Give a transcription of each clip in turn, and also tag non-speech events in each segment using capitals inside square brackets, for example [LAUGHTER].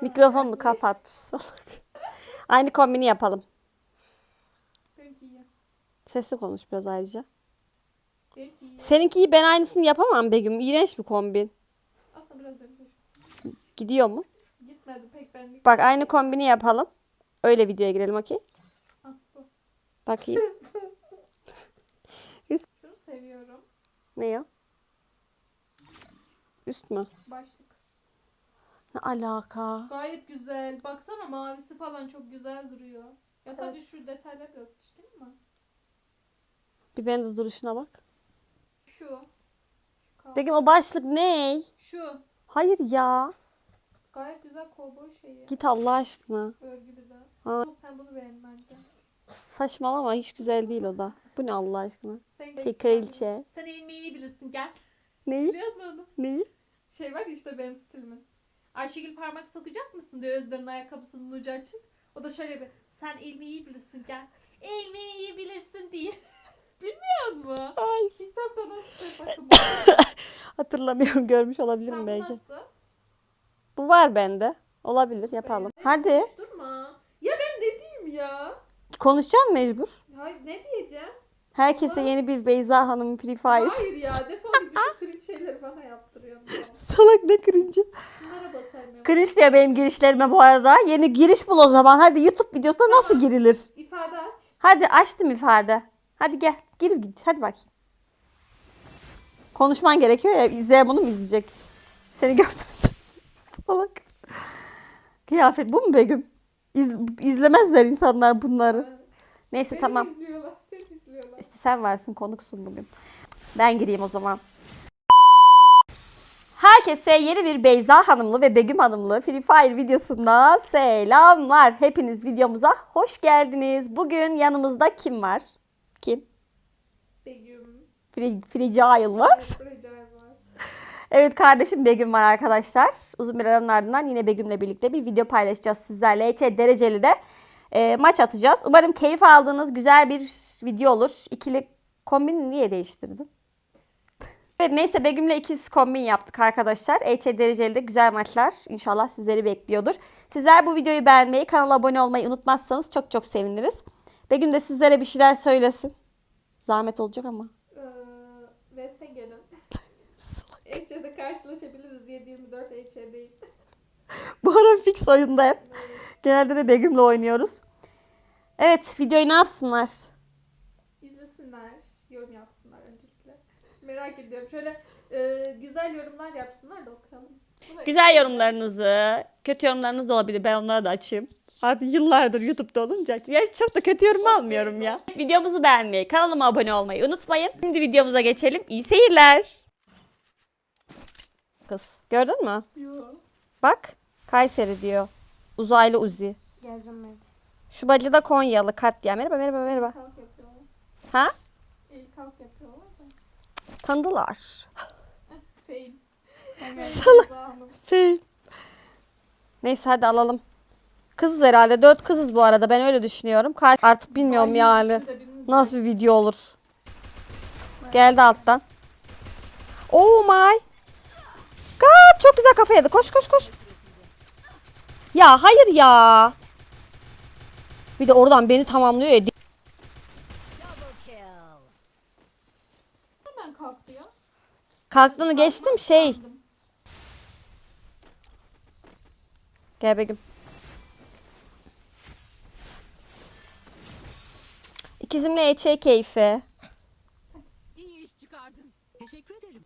Mikrofonunu kapat. [LAUGHS] Aynı kombini yapalım. Sesli konuş biraz ayrıca. Seninkiyi ben aynısını yapamam Begüm. İğrenç bir kombin. Aslında biraz benimki. Gidiyor mu? Gitmedi pek benlik. Bak aynı kombini yapalım. Öyle videoya girelim okey? Ah. Bakayım. [LAUGHS] Şunu seviyorum. Ne ya? Üst mü? Başlık. Ne alaka? Gayet güzel. Baksana mavisi falan çok güzel duruyor. Ya sadece şu detaylar biraz çirkin ama. Bir benim de duruşuna bak. Şu. Begüm o başlık ne? şu. Hayır ya. Gayet güzel kovboy şeyi. Git Allah aşkına. Örgülü de. Ha. Sen bunu beğen bence. Saçmalama hiç güzel değil o da. Bu ne Allah aşkına? Sen Şey kraliçe. Sen ilmeği iyi bilirsin gel. Neyi? Biliyor musun onu? Neyi? Şey var ya işte benim stilimin. Ayşegül parmak sokacak mısın diyor Özlem'in ayakkabısının ucu açık. O da şöyle bir sen ilmeği iyi bilirsin gel. İlmeği iyi bilirsin diye. [LAUGHS] Bilmiyor musun? Ay. TikTok'ta nasıl ses akımı? [LAUGHS] Hatırlamıyorum görmüş olabilirim bu belki. nasıl? Bu var bende. Olabilir yapalım. Beğendin? Hadi. Durma. Ya ben ne diyeyim ya? Konuşacağım mecbur. Hayır ne diyeceğim? Herkese yeni bir Beyza Hanım Free Fire. Hayır ya defol git [LAUGHS] şeyleri bana yaptırıyorsun [LAUGHS] ya. Salak ne cringe. Şunlara basamıyorum. Diyor benim girişlerime bu arada. Yeni giriş bul o zaman. Hadi YouTube videosuna nasıl Tamam. girilir? İfade aç. Hadi açtım ifade. Hadi gel. Gir git. Hadi bakayım. Konuşman gerekiyor ya. İzleyen bunu mu izleyecek? Seni gördüm. [LAUGHS] Salak. Kıyafet bu mu Begüm? İz, izlemezler insanlar bunları. Neyse Seni tamam. izliyorlar, seni izliyorlar. İşte sen varsın konuksun bugün. Ben gireyim o zaman. Herkese yeni bir Beyza Hanımlı ve Begüm Hanımlı Free Fire videosunda selamlar. Hepiniz videomuza hoş geldiniz. Bugün yanımızda kim var? Kim? Begüm. Free, Jail var. Recai var. Evet kardeşim Begüm var arkadaşlar. Uzun bir aranın ardından yine Begüm'le birlikte bir video paylaşacağız sizlerle. HC dereceli de e, maç atacağız. Umarım keyif aldığınız güzel bir video olur. İkili kombini niye değiştirdin? Evet neyse Begüm'le ikiz kombin yaptık arkadaşlar. HC dereceli de güzel maçlar inşallah sizleri bekliyordur. Sizler bu videoyu beğenmeyi, kanala abone olmayı unutmazsanız çok çok seviniriz. Begüm de sizlere bir şeyler söylesin. Zahmet olacak ama. Ee, gelin. HC'de [LAUGHS] karşılaşabiliriz. 7-24 HC'deyim. Bu ara fix oyunda hep. Genelde de Begüm'le oynuyoruz. Evet videoyu ne yapsınlar? İzlesinler, yorum yapsınlar öncelikle. Merak ediyorum. Şöyle e, güzel yorumlar yapsınlar da okuyalım. Güzel yorumlarınızı, kötü yorumlarınız da olabilir. Ben onları da açayım. Hadi yıllardır YouTube'da olunca. Ya çok da kötü yorum almıyorum ya. Videomuzu beğenmeyi, kanalıma abone olmayı unutmayın. Şimdi videomuza geçelim. İyi seyirler. Kız gördün mü? Yo. Bak Kayseri diyor. Uzaylı Uzi. Geleceğim ben. Şu bacı da Konyalı Katya. Merhaba merhaba merhaba. Kalk yapıyorlar. Ha? El kalk yapıyorlar da. Tanıdılar. Fail. Salak. Neyse hadi alalım. Kızız herhalde. Dört kızız bu arada. Ben öyle düşünüyorum. Kar- Artık bilmiyorum yani. Nasıl bir video olur. Geldi alttan. Oh my. God, çok güzel kafa yedi. Koş koş koş. Ya hayır ya. Bir de oradan beni tamamlıyor ya. Hemen kalktı ya. Kalktığını geçtim şey. Gel Begüm. İkizimle EÇ keyfi. İyi iş çıkardın. Teşekkür ederim.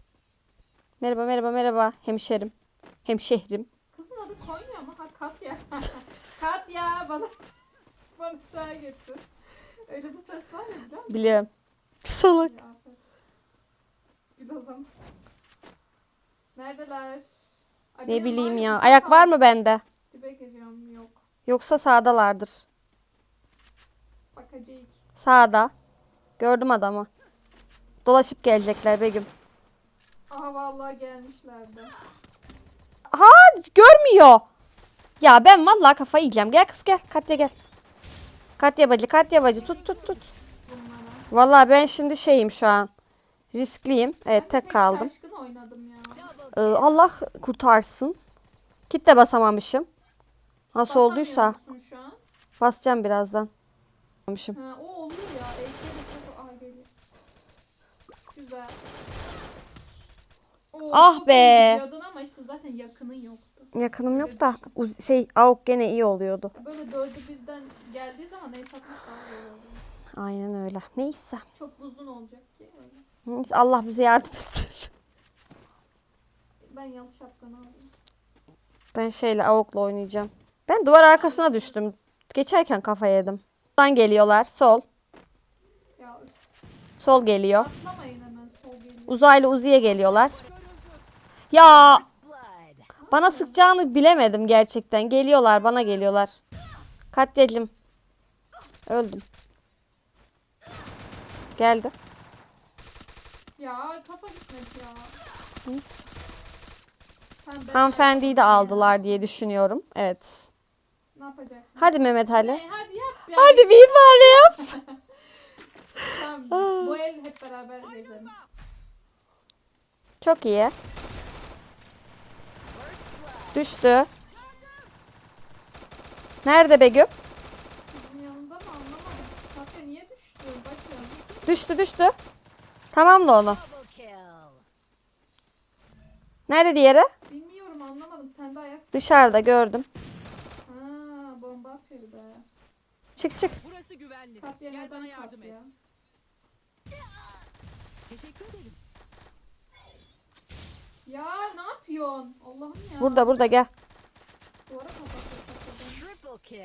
Merhaba merhaba merhaba hemşerim. Hemşehrim. Kızın adı Konya mı? Ha Katya. [LAUGHS] Katya bana bana çay getir. Öyle bir ses var ya biliyor musun? Biliyorum. Salak. Ya, Bir. Neredeler? Ay, Ne benim bileyim var ya. Ayak var mı bende? Dibe geliyorum yok. Yoksa sağdalardır. Bakacağız. Sağda. Gördüm adamı. Dolaşıp gelecekler Begüm. Aha vallahi gelmişlerdi. Ha görmüyor. Ya ben vallahi kafayı yiyeceğim. Gel kız gel. Katya gel. Katya bacı, Katya bacı. Tut tut tut. Vallahi ben şimdi şeyim şu an. Riskliyim. Evet tek kaldım. Ee, Allah kurtarsın. Kit de basamamışım. Nasıl olduysa basacağım birazdan. Basamamışım. Ha, o oluyor ya. Güzel. Oo, Ah be. iyi ama işte zaten yakının yoktu. Yakınım yok da şey AUK gene iyi oluyordu. Böyle dördü birden geldiği zaman neyi satmak daha zor oluyor. Aynen öyle. Neyse. Çok uzun olacak ki öyle. Neyse, Allah bize yardım etsin. Ben yanlış şapkanı aldım. Ben şeyle AUK'la oynayacağım. Ben duvar arkasına düştüm. Geçerken kafa yedim. Buradan geliyorlar. Sol. Ya Sol geliyor. atlamayın hemen sol geliyor. Uzaylı Uzi'ye geliyorlar. Ya bana sıkacağını bilemedim gerçekten. Geliyorlar bana geliyorlar. Katledim. Öldüm. Geldi. Ya kafa gitmedi ya. Neyse. Sen ben Hanımefendiyi de ya. aldılar diye düşünüyorum. Evet. Ne yapacaksın? Hadi Mehmet Ali. E, hadi yap. Yani. Hadi bir ifade yap. [LAUGHS] Tamam, bu el hep beraber gezelim. Çok iyi. Düştü. Nerede Begüm? Bizim yanında mı anlamadım. Kafe niye düştü? Bakın. Düştü düştü. Tamam da onu. Nerede diğeri? Bilmiyorum anlamadım. Sen de ayak. Dışarıda gördüm. Ha, bomba atıyor bir de. Çık çık. Burası güvenli. Kapya Gel bana yardım et. Teşekkür ederim. Ya ne yapıyorsun? Allah'ım ya. Burada burada gel. Duvara kapatıyor kapıdan. Triple kill.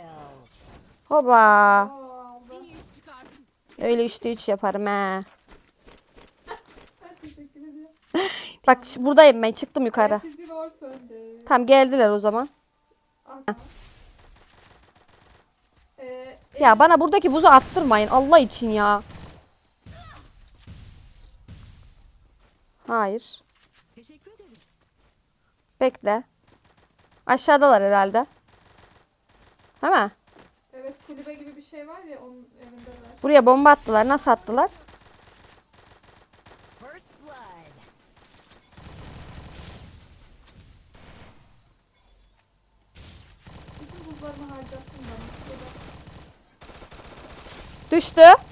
Hoba. Aa. Öyle üçte üç yaparım he. [LAUGHS] Bak buradayım ben çıktım yukarı. Bizi var söndü. Tam geldiler o zaman. Aha. Ee, Ya bana buradaki buzu attırmayın Allah için ya. Hayır. Teşekkür ederim. Bekle. Aşağıdalar herhalde. Değil mi? Evet kulübe gibi bir şey var ya onun evindeler. Buraya bomba attılar. Nasıl attılar? Bütün buzlarımı harcattım ben. Şurada. Düştü.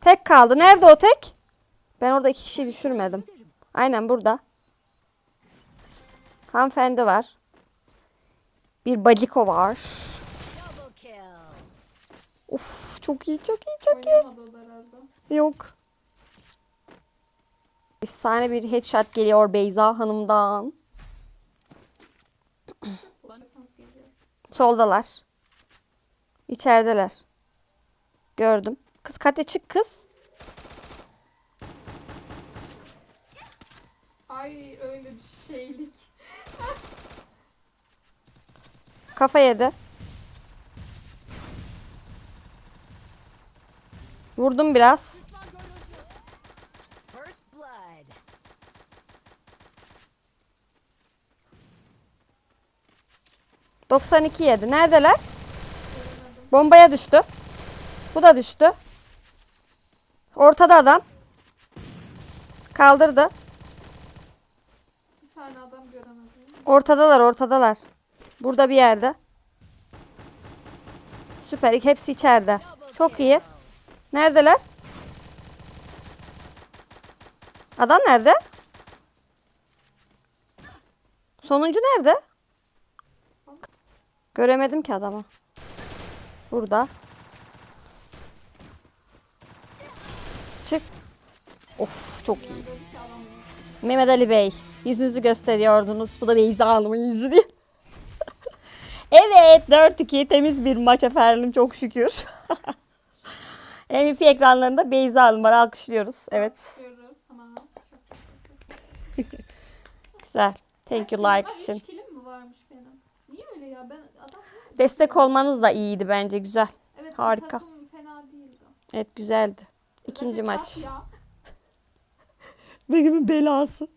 Tek kaldı. Nerede o tek? Ben orada iki kişi düşürmedim. Aynen burada. Hanımefendi var. Bir baciko var. Uf çok iyi çok iyi çok iyi. Yok. Efsane bir headshot geliyor Beyza Hanım'dan. Bana sans geliyor. Soldalar. İçerideler. Gördüm. Kız Katya çık kız. Ay öyle bir şeylik. [LAUGHS] Kafa yedi. Vurdum biraz. 92 yedi. Neredeler? Bombaya düştü. Bu da düştü. Ortada adam. Kaldırdı. Bir tane adam göremedim. Ortadalar ortadalar. Burada bir yerde. Süper. Hepsi içeride. Çok iyi. Neredeler? Adam nerede? Sonuncu nerede? Göremedim ki adamı. Burada. Çık. Of çok iyi. Mehmet Ali Bey. Yüzünüzü gösteriyordunuz. Bu da Beyza Hanım'ın yüzü değil. [LAUGHS] evet 4-2 temiz bir maç efendim çok şükür. [LAUGHS] MVP ekranlarında Beyza Hanım var alkışlıyoruz. Evet [LAUGHS] güzel. Thank you like için. Mi varmış benim? Niye öyle ya? Ben Destek olmanız da iyiydi bence güzel. Evet, Harika. takım fena değildi. Evet güzeldi. İkinci Zaten maç. Katya, Begüm'ün belası.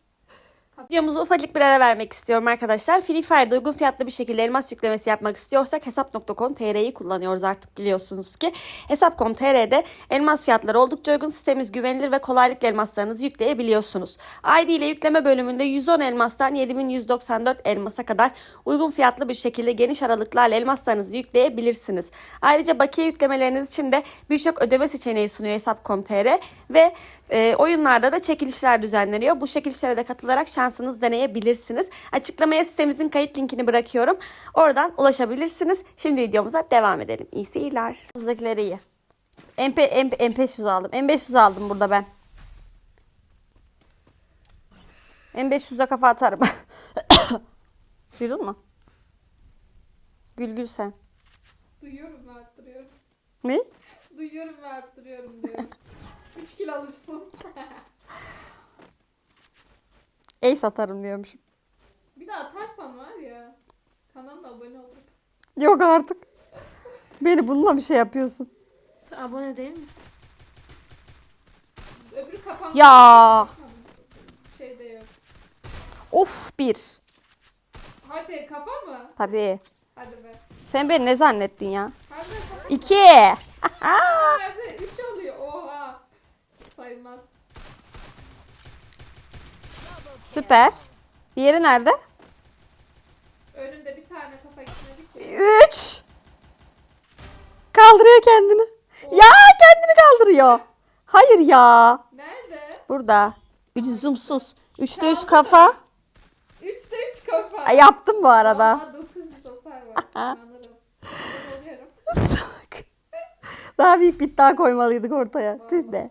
Videomuza ufacık bir ara vermek istiyorum arkadaşlar. Free Fire'da uygun fiyatlı bir şekilde elmas yüklemesi yapmak istiyorsak hesap.com.tr'yi kullanıyoruz artık biliyorsunuz ki. Hesap.com.tr'de elmas fiyatları oldukça uygun. Sitemiz güvenilir ve kolaylıkla elmaslarınızı yükleyebiliyorsunuz. ID ile yükleme bölümünde 110 elmastan 7194 elmasa kadar uygun fiyatlı bir şekilde geniş aralıklarla elmaslarınızı yükleyebilirsiniz. Ayrıca bakiye yüklemeleriniz için de birçok ödeme seçeneği sunuyor Hesap.com.tr ve e, oyunlarda da çekilişler düzenleniyor. Bu çekilişlere de katılarak şansınız deneyebilirsiniz. Açıklamaya sitemizin kayıt linkini bırakıyorum. Oradan ulaşabilirsiniz. Şimdi videomuza devam edelim. İyi seyirler. Bizdekileri iyi. MP, MP, MP500 aldım. M500 aldım burada ben. M500'e kafa atarım. [COUGHS] Duydun mu? Gül gül sen. Duyuyorum ve arttırıyorum. Ne? Duyuyorum ve arttırıyorum diyor. 3 [LAUGHS] kilo alırsın. [LAUGHS] Ace atarım diyormuşum. bir de atarsan var ya. Kanalına abone ol. Yok artık. Beni bununla bir şey yapıyorsun. Sen abone değil misin? Öbürü kapandı. Ya. Şeyde yok. Of bir. Hadi kafa mı? Tabii. Hadi be. Sen beni ne zannettin ya? Hadi kafa. İki. Nerede? 3 oluyor. Oha. Sayılmaz. Süper. Diğeri nerede? Önünde bir tane kafa gitmedi ki. Üç. Kaldırıyor kendini. Ya kendini kaldırıyor. Hayır ya. Nerede? Burada. Üç zoomsuz. Üçte üç kafa. 3'te 3 kafa. Ay, yaptım bu arada. Vallahi 900 hasar var. [LAUGHS] Daha büyük bir iddia koymalıydık ortaya. Tüh be.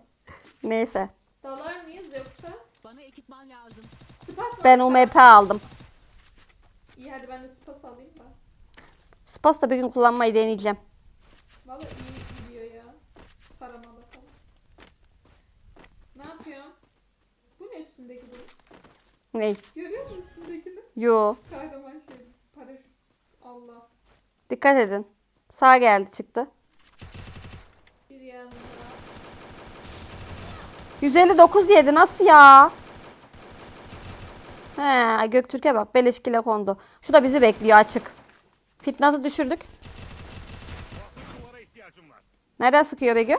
Neyse. Dalar mıyız yoksa? Bana ekipman lazım. Spas? Ben UMP aldım. İyi hadi ben de spas alayım da. Spas da bir gün kullanmayı deneyeceğim. Valla iyi gidiyor ya. Parama bakalım. Ne yapıyorsun? Bu ne üstündeki bu? Ney? Görüyor musun üstündekini? Yo. Kahraman şey. Paraşüt. Allah. Dikkat edin. Sağ geldi çıktı. Bir yanında. 159 yedi nasıl ya? He, Göktürk'e bak beleşkile kondu. Şu da bizi bekliyor açık. Fitnatı düşürdük. Nereden sıkıyor. Double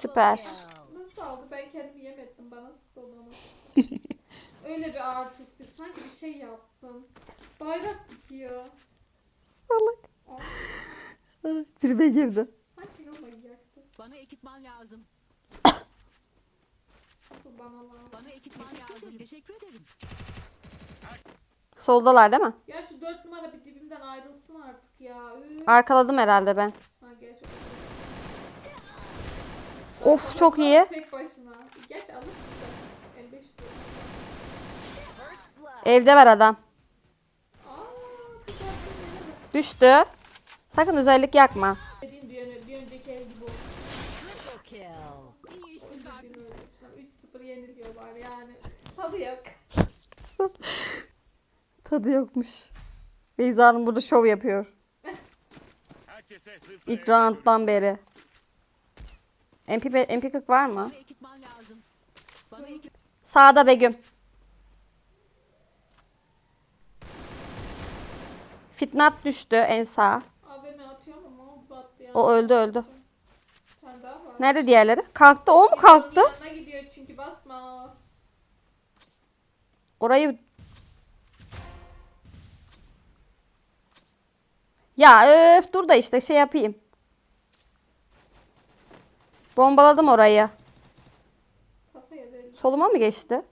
Süper. Nasıl aldı? Ben kendimi yemettim. Bana sıktı onu. [LAUGHS] Öyle bir artistik. Sanki bir şey yaptın. Bayrak dikiyor. Salak. Tribe girdi. Sanki Roma yaktı. Bana ekipman lazım. [COUGHS] Asıl bana lazım. Bana ekipman lazım. Teşekkür ederim. Soldalar değil mi? Ya şu dört numara bir dibimden ayrılsın artık ya. Üf. Arkaladım herhalde ben. Ha geç. Of çok iyi. Tek başına. Geç alırsın sen. 55 lira. First blood. Evde var adam. Aa kızarttın beni. Düştü. Sakın özellik yakma. Dediğin bir, ön- bir önceki ev Tadı yok. [LAUGHS] Tadı yokmuş. Beyza Hanım burada şov yapıyor. İlk rounddan beri. MP, MP40 var mı? Sağda Begüm. Fitnat düştü en sağ. AVM atıyorum ama o battı ya. O öldü öldü. Bir tane daha var. Nerede diğerleri? Kalktı o mu kalktı? Onun yanına gidiyor çünkü basma. Orayı... Ya öf dur da işte şey yapayım. Bombaladım orayı. Soluma mı geçti?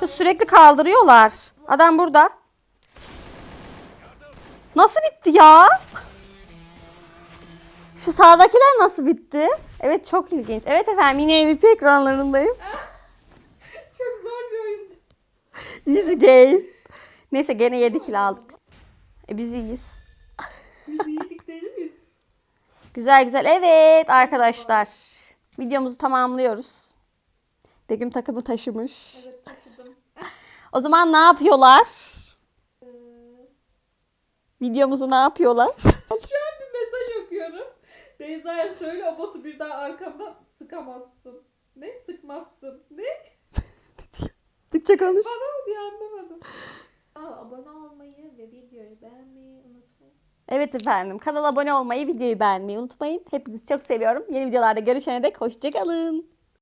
Kız sürekli kaldırıyorlar. Adam burada. Nasıl bitti ya? Şu sağdakiler nasıl bitti? Evet çok ilginç. Evet efendim yine MVP ekranlarındayım. [LAUGHS] Çok zor. [LAUGHS] Easy game. Neyse gene 7 kill aldık. E biz iyiyiz. [LAUGHS] Biz iyiydik değil mi? Güzel güzel. Evet arkadaşlar. Videomuzu tamamlıyoruz. Begüm takımı taşımış. Evet taşıdım. [LAUGHS] O zaman ne yapıyorlar? Ee, Videomuzu ne yapıyorlar? Şu an bir mesaj okuyorum. Beyza'ya söyle o botu bir daha arkamdan sıkamazsın. Ne sıkmazsın. Türkçe konuş. Bana diye anlamadım. Aa, abone olmayı ve videoyu beğenmeyi unutmayın. Evet efendim. Kanala abone olmayı, videoyu beğenmeyi unutmayın. Hepinizi çok seviyorum. Yeni videolarda görüşene dek hoşçakalın.